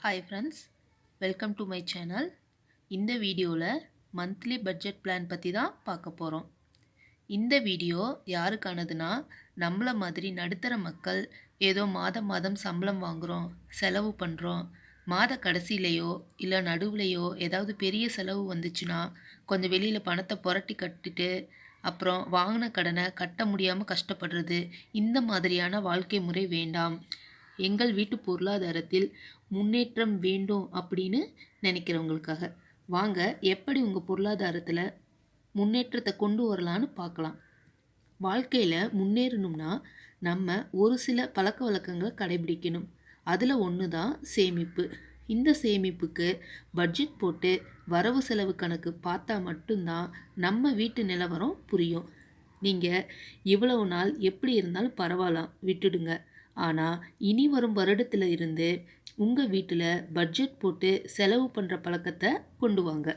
Hi friends welcome to my channel இந்த வீடியோவில் monthly budget plan பற்றி தான் பார்க்க போகிறோம் இந்த வீடியோ யாருக்கானதுன்னா நம்மளை மாதிரி நடுத்தர மக்கள் ஏதோ மாதம் மாதம் சம்பளம் வாங்குகிறோம் செலவு பண்ணுறோம் மாத கடைசியிலையோ இல்லை நடுவுலையோ ஏதாவது பெரிய செலவு வந்துச்சுன்னா கொஞ்சம் வெளியில் பணத்தை புரட்டி கட்டிட்டு அப்புறம் வாங்கின கடனை கட்ட முடியாமல் கஷ்டப்படுறது இந்த மாதிரியான வாழ்க்கை முறை வேண்டாம். எங்கள் வீட்டு பொருளாதாரத்தில் முன்னேற்றம் வேண்டும் அப்படின்னு நினைக்கிறவங்களுக்காக. வாங்க எப்படி உங்கள் பொருளாதாரத்தில் முன்னேற்றத்தை கொண்டு வரலான்னு பார்க்கலாம். வாழ்க்கையில் முன்னேறணும்னா நம்ம ஒரு சில பழக்க வழக்கங்களை கடைபிடிக்கணும். அதில் ஒன்று தான் சேமிப்பு. இந்த சேமிப்புக்கு பட்ஜெட் போட்டு வரவு செலவு கணக்கு பார்த்தா மட்டும்தான் நம்ம வீட்டு நிலவரம் புரியும். நீங்கள் இவ்வளவு நாள் எப்படி இருந்தாலும் பரவாயில்லாம் விட்டுடுங்க. ஆனால் இனி வரும் வருடத்தில் இருந்து உங்கள் வீட்டில் பட்ஜெட் போட்டு செலவு பண்ணுற பழக்கத்தை கொண்டு வாங்க.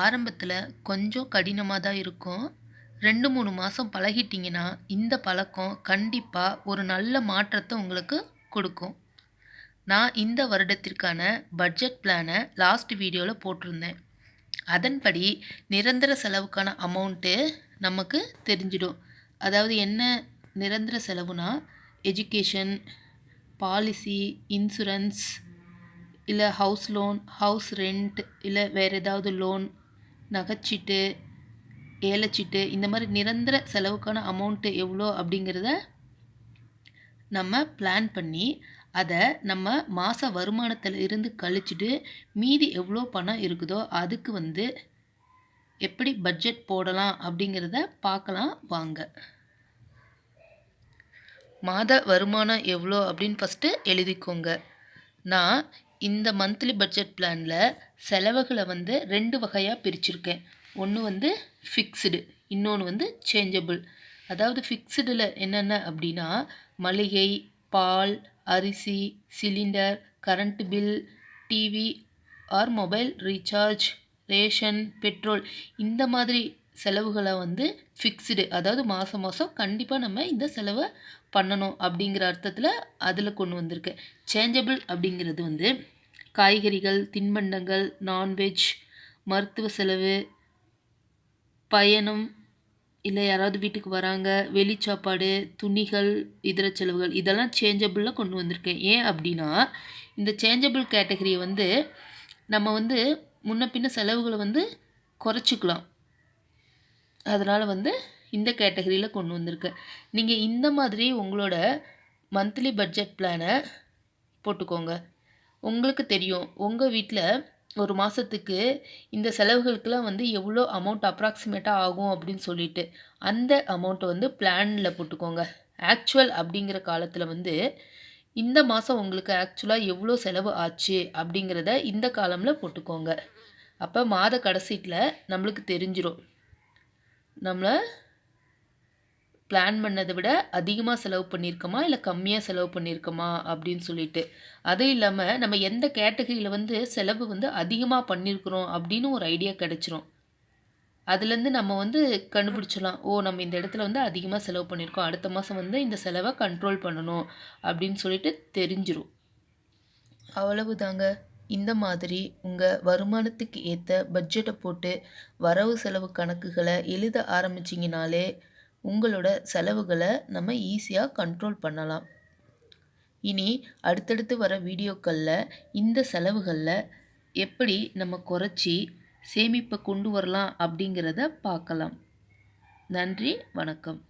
ஆரம்பத்தில் கொஞ்சம் கடினமாக தான் இருக்கும். ரெண்டு மூணு மாதம் பழகிட்டிங்கன்னா இந்த பழக்கம் கண்டிப்பாக ஒரு நல்ல மாற்றத்தை உங்களுக்கு கொடுக்கும். நான் இந்த வருடத்திற்கான பட்ஜெட் பிளானை லாஸ்ட் வீடியோவில் போட்டிருந்தேன். அதன்படி நிரந்தர செலவுக்கான அமௌண்ட்டு நமக்கு தெரிஞ்சிடும். அதாவது என்ன நிரந்தர செலவுனா எஜுகேஷன் பாலிசி இன்சூரன்ஸ் இல்லை ஹவுஸ் லோன் ஹவுஸ் ரெண்ட் இல்லை வேறு ஏதாவது லோன் நகைச்சீட்டு ஏலச்சீட்டு இந்த மாதிரி நிரந்தர செலவுக்கான அமௌண்ட்டு எவ்வளோ அப்படிங்கிறத நம்ம பிளான் பண்ணி அதை நம்ம மாத வருமானத்தில் இருந்து கழிச்சிட்டு மீதி எவ்வளோ பணம் இருக்குதோ அதுக்கு வந்து எப்படி பட்ஜெட் போடலாம் அப்படிங்கிறத பார்க்கலாம் வாங்க. மாத வருமானம் எவ்வளோ அப்படின்னு ஃபஸ்ட்டு எழுதிக்கோங்க. நான் இந்த மந்த்லி பட்ஜெட் பிளானில் செலவுகளை வந்து ரெண்டு வகையாக பிரிச்சிருக்கேன். ஒன்று வந்து ஃபிக்ஸ்டு இன்னொன்று வந்து சேஞ்சபிள் அதாவது ஃபிக்ஸ்டில் என்னென்ன அப்படின்னா மளிகை பால் அரிசி cylinder current bill TV or mobile recharge ration petrol இந்த மாதிரி செலவுகளை வந்து ஃபிக்ஸ்டு அதாவது மாதம் மாதம் கண்டிப்பாக நம்ம இந்த செலவை பண்ணணும் அப்படிங்கிற அர்த்தத்தில் அதில் கொண்டு வந்திருக்கேன். சேஞ்சபிள் அப்படிங்கிறது வந்து காய்கறிகள் தின்பண்டங்கள் நான்வெஜ் மருத்துவ செலவு பயணம் இல்லை யாராவது வீட்டுக்கு வராங்க வெளி சாப்பாடு துணிகள் இதர செலவுகள் இதெல்லாம் சேஞ்சபிளில் கொண்டு வந்திருக்கேன். ஏன் அப்படின்னா இந்த சேஞ்சபிள் கேட்டகரியை வந்து நம்ம வந்து முன்ன பின்ன செலவுகளை வந்து குறைச்சிக்கலாம். அதனால் வந்து இந்த கேட்டகரியில் கொண்டு வந்திருக்கு. நீங்கள் இந்த மாதிரி உங்களோட மந்த்லி பட்ஜெட் பிளானை போட்டுக்கோங்க. உங்களுக்கு தெரியும் உங்கள் வீட்டில் ஒரு மாதத்துக்கு இந்த செலவுகளுக்கெல்லாம் வந்து எவ்வளோ அமௌண்ட் அப்ராக்சிமேட்டாக ஆகும் அப்படின்னு சொல்லிட்டு அந்த அமௌண்ட்டை வந்து பிளானில் போட்டுக்கோங்க. ஆக்சுவல் அப்படிங்கிற காலத்தில் வந்து இந்த மாதம் உங்களுக்கு ஆக்சுவலாக எவ்வளோ செலவு ஆச்சு அப்படிங்கிறத இந்த காலமில் போட்டுக்கோங்க. அப்போ மாத கடைசீட்டில் நம்மளுக்கு தெரிஞ்சிடும் நம்மளை பிளான் பண்ணதை விட அதிகமாக செலவு பண்ணியிருக்கோமா இல்லை கம்மியாக செலவு பண்ணியிருக்கோமா அப்படின்னு சொல்லிட்டு. அதுவும் இல்லாமல் நம்ம எந்த கேட்டகரியில் வந்து செலவு வந்து அதிகமாக பண்ணியிருக்கிறோம் அப்படின்னு ஒரு ஐடியா கிடச்சிரும். அதுலேருந்து நம்ம வந்து கண்டுபிடிச்சிடலாம். ஓ நம்ம இந்த இடத்துல வந்து அதிகமாக செலவு பண்ணியிருக்கோம் அடுத்த மாதம் வந்து இந்த செலவை கண்ட்ரோல் பண்ணணும் அப்படின்னு சொல்லிட்டு தெரிஞ்சிடும் அவ்வளவுதாங்க. இந்த மாதிரி உங்கள் வருமானத்துக்கு ஏற்ற பட்ஜெட்டை போட்டு வரவு செலவு கணக்குகளை எழுத ஆரம்பிச்சிங்கனாலே உங்களோட செலவுகளை நம்ம ஈஸியாக கண்ட்ரோல் பண்ணலாம். இனி அடுத்தடுத்து வர வீடியோக்களில் இந்த செலவுகளில் எப்படி நம்ம குறைச்சி சேமிப்பை கொண்டு வரலாம் அப்படிங்கிறத பார்க்கலாம். நன்றி வணக்கம்.